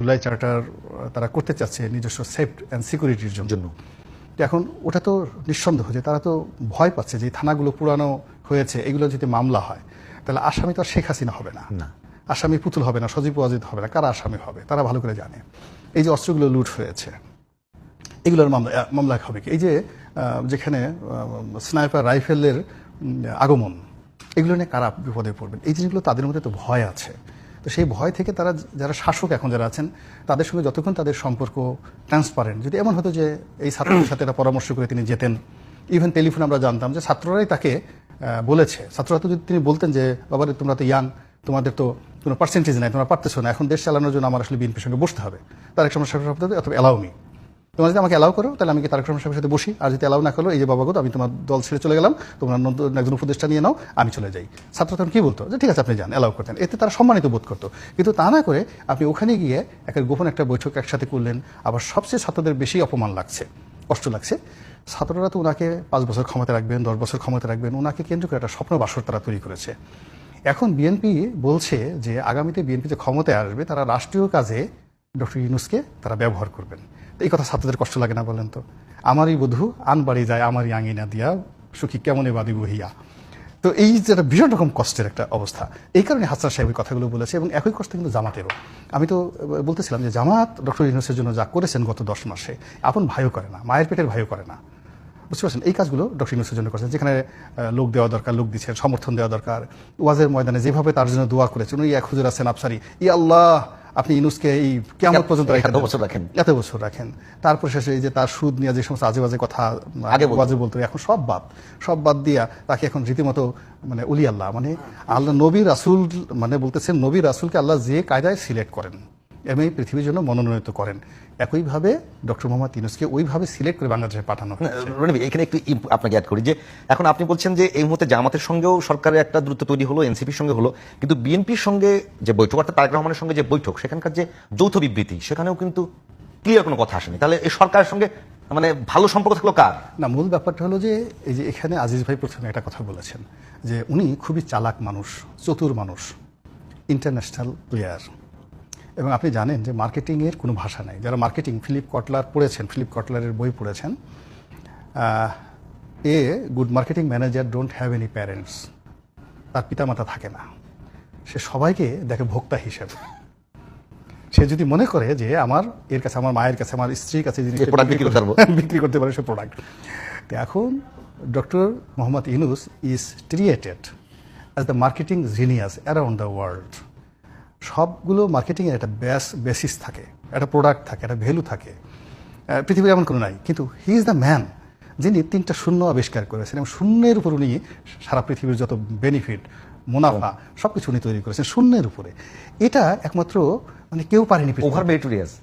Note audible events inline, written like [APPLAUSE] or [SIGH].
July charter তারা করতে চাচ্ছে নিজস্ব সেফ অ্যান্ড সিকিউরিটির জন্য। এখন ওটা তো নিঃসন্দেহ যে তারা তো ভয় পাচ্ছে যে থানাগুলো পুরানো হয়েছে এগুলো যদি মামলা হয় তাহলে আসামি তো আর শেখ হাসিনা হবে না। না। আসামি পুতুল হবে না সজীব ওয়াজিদ হবে না কারা আসামি হবে তারা ভালো করে জানে। এই যে অস্ত্রগুলো লুট হয়েছে এগুলোর মামলা মামলা হবে কি? এই যে যেখানে স্নাইপার রাইফেলের আগমন এগুলো নিয়ে কারা বিপদে পড়বেন? এই জিনিসগুলো তাদের মধ্যে তো ভয় আছে। তো সেই ভয় থেকে তারা যারা শাসক এখন যারা আছেন, তাদের সঙ্গে যতক্ষণ তাদের সম্পর্ক ট্রান্সপারেন্ট যদি এমন হতো যে এই ছাত্রদের সাথে একটা পরামর্শ করে তিনি যেতেন ইভেন টেলিফোন আমরা জানতাম যে ছাত্ররাই তাকে বলেছে। ছাত্ররা তো যদি তিনি বলতেন যে বাবারে তোমরা তো ইয়াং তোমাদের তো কোনো পার্সেন্টেজ নাই, তোমরা পারতেছো না, এখন দেশ চালানোর জন্য আমার আসলে বিএনপির সঙ্গে বসতে হবে। তার এক সমস্যা অথবা এলাও মি তোমরা যদি আমাকে অ্যালাউ করো, তাহলে আমি তারক রহমান সাহেবের সাথে বসি? আর যদি অ্যালাউ না করো, এই যে বাবা গো আমি তোমার দল ছেড়ে চলে গেলাম। তোমরা নতুন একজন উপদেষ্টা নিয়ে নাও, আমি চলে যাই। ছাত্র তখন কি বলতো? যে ঠিক আছে, আপনি যান অ্যালাউ করতেন। এতে তারা সম্মানিত বোধ করতো। কিন্তু তা না করে আপনি ওখানে গিয়ে একটা গোপন একটা বৈঠক একসাথে করলেন। আবার সবচেয়ে ছাত্রদের বেশি অপমান লাগছে, কষ্ট লাগছে। ছাত্ররা তো ওনাকে পাঁচ বছর ক্ষমতা রাখবেন, দশ বছর ক্ষমতা রাখবেন ওনাকে কেন্দ্র করে একটা স্বপ্ন বাসর তারা তৈরি করেছে। এখন বিএনপি বলছে যে, আগামীতে বিএনপি যে ক্ষমতায় আসবে, তারা রাষ্ট্রীয় কাজে ডক্টর ইউনুসকে তারা ব্যবহার করবেন। এই কথা ছাত্রদের কষ্ট লাগে না বলেন তো। আমারই বধূ আনবাড়ি যায় আমারই আঙিনা দিয়া, সুখী কেমনে বাদি বহিয়া তো এই যে একটা ভীষণ রকম কষ্টের একটা অবস্থা। এই কারণে হাসান সাহেব কথাগুলো বলেছে এবং একই কষ্ট কিন্তু জামাতেরও। আমি তো বলতেছিলাম যে জামাত ডক্টর ইউনুসের জন্য যা করেছেন গত দশ মাসে, আপন ভাইও করে না, মায়ের পেটের ভাইও করে না। বুঝতে পারছেন? এই কাজগুলো ডক্টর ইউনুসের জন্য করেছেন। যেখানে লোক দেওয়া দরকার, লোক দিচ্ছেন, সমর্থন দেওয়া দরকার, ওয়াজের ময়দানে যেভাবে তার জন্য দোয়া করেছেন এক হুজুর আছেন আফসারি। ই আল্লাহ আপনি ইউনুসকে এই কেমন পর্যন্ত এত রেখে বছর রাখেন। এত বছর রাখেন। তারপর শেষে এই যে তার সুদ নিয়ে যে সমস্ত আজে বাজে কথা আগে বলতো। বাজে বলতো এখন সব বাদ। সব বাদ দিয়া তাকে এখন রীতিমতো মানে উলি আল্লাহ মানে আল্লাহ নবী রাসুল মানে বলতেছেন নবী রাসুলকে আল্লাহ যে কায়দায় সিলেক্ট করেন। এবং এই পৃথিবীর জন্য মনোনয়নিত করেন। একইভাবে ডক্টর মোহাম্মদ ইউনুসকে ওইভাবে সিলেক্ট করে বাংলাদেশে পাঠানো না, এখানে একটু আপনাকে অ্যাড করি যে এখন আপনি বলছেন যে এই মুহূর্তে জামাতের সঙ্গেও সরকারের একটা দ্রুত তৈরি হলো এনসিপির সঙ্গে হলো কিন্তু বিএনপির সঙ্গে যে বৈঠক অর্থাৎ তারেক রহমানের সঙ্গে যে বৈঠক সেখানকার যে যৌথ বিবৃতি সেখানেও কিন্তু ক্লিয়ার কোনো কথা আসেনি। তাহলে এই সরকারের সঙ্গে মানে ভালো সম্পর্ক থাকল কার? না মূল ব্যাপারটা হলো যে এই যে এখানে আজিজ ভাই প্রথমে একটা কথা বলেছেন যে উনি খুবই চালাক মানুষ চতুর মানুষ ইন্টারন্যাশনাল প্লেয়ার এবং আপনি জানেন যে মার্কেটিংয়ের কোনো ভাষা নাই। যারা মার্কেটিং ফিলিপ কটলার পড়েছেন ফিলিপ কটলারের বই পড়েছেন a good marketing manager don't have any parents তার পিতামাতা থাকে না। সে সবাইকে দেখে ভোক্তা হিসেবে। সে যদি মনে করে যে আমার এর কাছে আমার মায়ের কাছে আমার স্ত্রীর কাছে বিক্রি করতে [LAUGHS] বিক্রি করতে পারে সে প্রোডাক্ট তো এখন doctor Mohammad Yunus is created as the marketing genius around the world সবগুলো মার্কেটিংয়ের একটা ব্যাস বেসিস থাকে একটা প্রোডাক্ট থাকে একটা ভ্যালু থাকে। পৃথিবীর এমন কোনো নাই। কিন্তু হি ইজ দ্য ম্যান যিনি তিনটা শূন্য আবিষ্কার করেছেন এবং শূন্যের উপর উনি সারা পৃথিবীর যত বেনিফিট মুনাফা সব কিছু উনি তৈরি করেছেন শূন্যের উপরে। এটা একমাত্র মানে কেউ পারেনি। Over meritorious